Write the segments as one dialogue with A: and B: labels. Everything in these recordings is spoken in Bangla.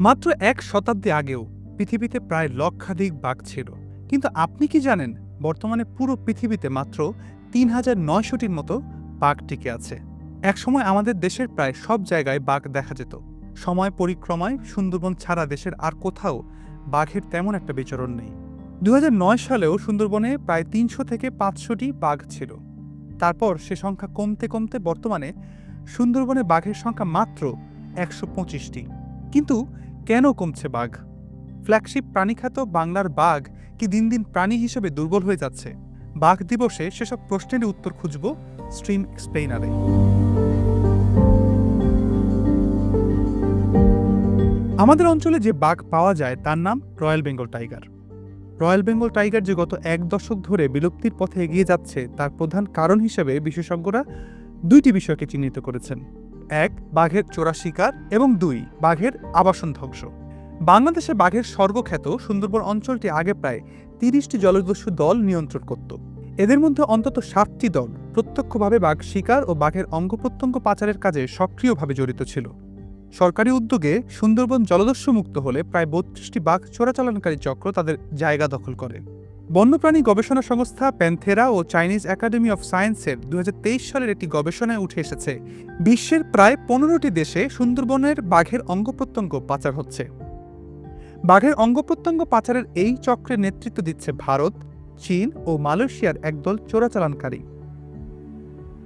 A: মাত্র এক শতাব্দী আগেও পৃথিবীতে প্রায় লক্ষাধিক বাঘ ছিল। কিন্তু আপনি কি জানেন, বর্তমানে পুরো পৃথিবীতে মাত্র তিন হাজার নয়শোটির মতো বাঘ টিকে আছে। একসময় আমাদের দেশের প্রায় সব জায়গায় বাঘ দেখা যেত। সময় পরিক্রমায় সুন্দরবন ছাড়া দেশের আর কোথাও বাঘের তেমন একটা বিচরণ নেই। দু হাজার নয় সালেও সুন্দরবনে প্রায় তিনশো থেকে পাঁচশোটি বাঘ ছিল। তারপর সে সংখ্যা কমতে কমতে বর্তমানে সুন্দরবনে বাঘের সংখ্যা মাত্র একশো পঁচিশটি। কিন্তু কেন কমছে বাঘ? ফ্ল্যাগশিপ প্রাণীখ্যাত বাংলার বাঘ কি দিন দিন প্রাণী হিসেবে দুর্বল হয়ে যাচ্ছে? বাঘ দিবসে সেসব প্রশ্নের উত্তর খুঁজব স্ট্রিম এক্সপ্লেইনারে আমাদের অঞ্চলে যে বাঘ পাওয়া যায় তার নাম royal Bengal tiger royal Bengal tiger যে গত এক দশক ধরে বিলুপ্তির পথে এগিয়ে যাচ্ছে তার প্রধান কারণ হিসেবে বিশেষজ্ঞরা দুইটি বিষয়কে চিহ্নিত করেছেন। এক, বাঘের চোরা শিকার এবং দুই, বাঘের আবাসন ধ্বংস। বাংলাদেশে বাঘের স্বর্গখ্যাত সুন্দরবন অঞ্চলটি আগে প্রায় তিরিশটি জলদস্যু দল নিয়ন্ত্রণ করত। এদের মধ্যে অন্তত সাতটি দল প্রত্যক্ষভাবে বাঘ শিকার ও বাঘের অঙ্গ প্রত্যঙ্গ পাচারের কাজে সক্রিয়ভাবে জড়িত ছিল। সরকারি উদ্যোগে সুন্দরবন জলদস্যু মুক্ত হলে প্রায় বত্রিশটি বাঘ চোরাচালানকারী চক্র তাদের জায়গা দখল করে। বন্যপ্রাণী গবেষণা সংস্থা প্যান্থেরা ও চাইনিজ একাডেমি অফ সায়েন্সের দু হাজার তেইশ সালের একটি গবেষণায় উঠে এসেছে, বিশ্বের প্রায় পনেরোটি দেশে সুন্দরবনের বাঘের অঙ্গ প্রত্যঙ্গ পাচার হচ্ছে। বাঘের অঙ্গ প্রত্যঙ্গ পাচারের এই চক্রের নেতৃত্ব দিচ্ছে ভারত, চীন ও মালয়েশিয়ার একদল চোরাচালানকারী।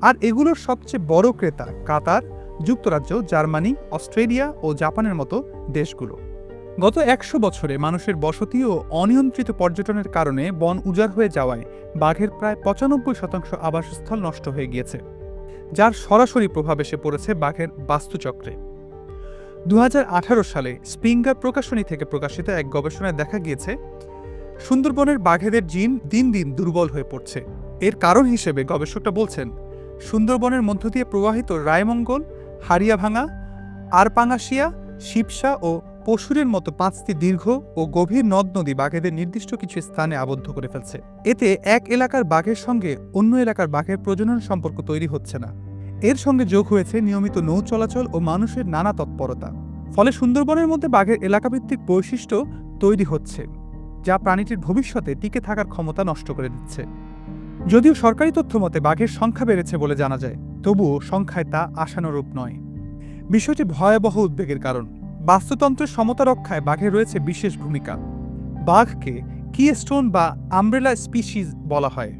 A: আর এগুলোর সবচেয়ে বড় ক্রেতা কাতার, যুক্তরাজ্য, জার্মানি, অস্ট্রেলিয়া ও জাপানের মতো দেশগুলো। গত একশো বছরে মানুষের বসতি ও অনিয়ন্ত্রিত পর্যটনের কারণে বন উজাড় হয়ে যাওয়ায় বাঘের প্রায় পঁচানব্বই শতাংশ আবাসস্থল নষ্ট হয়ে গিয়েছে, যার সরাসরি প্রভাব এসে পড়েছে বাঘের বাস্তুচক্রে। দুহাজার আঠারো সালে স্প্রিঙ্গার প্রকাশনী থেকে প্রকাশিত এক গবেষণায় দেখা গিয়েছে, সুন্দরবনের বাঘেদের জিন দিন দিন দুর্বল হয়ে পড়ছে। এর কারণ হিসেবে গবেষকরা বলছেন, সুন্দরবনের মধ্য দিয়ে প্রবাহিত রায়মঙ্গল হারিয়াভাঙা আরপাঙ্গাশিয়া শিবসা ও পশুরের মতো পাঁচটি দীর্ঘ ও গভীর নদ নদী বাঘেদের নির্দিষ্ট কিছু স্থানে আবদ্ধ করে ফেলছে। এতে এক এলাকার বাঘের সঙ্গে অন্য এলাকার বাঘের প্রজনন সম্পর্ক তৈরি হচ্ছে না। এর সঙ্গে যোগ হয়েছে নিয়মিত নৌ চলাচল ও মানুষের নানা তৎপরতা। ফলে সুন্দরবনের মধ্যে বাঘের এলাকাভিত্তিক বৈশিষ্ট্য তৈরি হচ্ছে, যা প্রাণীটির ভবিষ্যতে টিকে থাকার ক্ষমতা নষ্ট করে দিচ্ছে। যদিও সরকারি তথ্য মতে বাঘের সংখ্যা বেড়েছে বলে জানা যায়, তবুও সংখ্যায় তা আশানুরূপ নয়। বিষয়টি ভয়াবহ উদ্বেগের কারণ। বাস্তুতন্ত্রের সমতা রক্ষায় বাঘের রয়েছে বিশেষ ভূমিকা। বাঘকে কিয়েস্টোন বা আমব্রেলা স্পিসিস বলা হয়।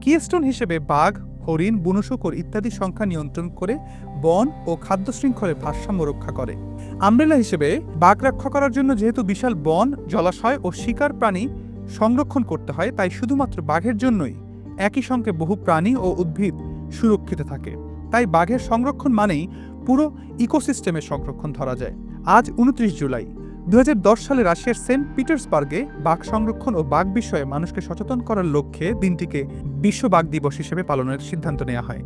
A: কিয়েস্টোন হিসেবে বাঘ, হরিণ, বুনোশুকর ইত্যাদি সংখ্যা নিয়ন্ত্রণ করে বন ও খাদ্য শৃঙ্খলের ভারসাম্য রক্ষা করে। আমব্রেলা হিসেবে বাঘ রক্ষা করার জন্য যেহেতু বিশাল বন, জলাশয় ও শিকার প্রাণী সংরক্ষণ করতে হয়, তাই শুধুমাত্র বাঘের জন্যই একই সঙ্গে বহু প্রাণী ও উদ্ভিদ সুরক্ষিত থাকে। তাই বাঘের সংরক্ষণ মানেই পুরো ইকোসিস্টেমের সংরক্ষণ ধরা যায়। আজ উনত্রিশ জুলাই। দু হাজার দশ সালে রাশিয়ার সেন্ট পিটার্সবার্গে বাঘ সংরক্ষণ ও বাঘ বিষয়ে মানুষকে সচেতন করার লক্ষ্যে দিনটিকে বিশ্ব বাঘ দিবস হিসেবে পালনের সিদ্ধান্ত নেওয়া হয়।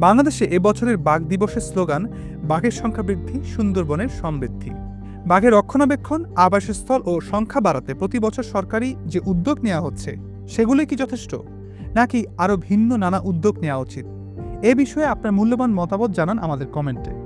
A: বাংলাদেশে এবছরের বাঘ দিবসের স্লোগান, বাঘের সংখ্যা বৃদ্ধি, সুন্দরবনের সমৃদ্ধি বাঘের রক্ষণাবেক্ষণ, আবাসস্থল ও সংখ্যা বাড়াতে প্রতি বছর সরকারি যে উদ্যোগ নেওয়া হচ্ছে, সেগুলো কি যথেষ্ট? নাকি আরও ভিন্ন নানা উদ্যোগ নেওয়া উচিত? এ বিষয়ে আপনার মূল্যবান মতামত জানান আমাদের কমেন্টে।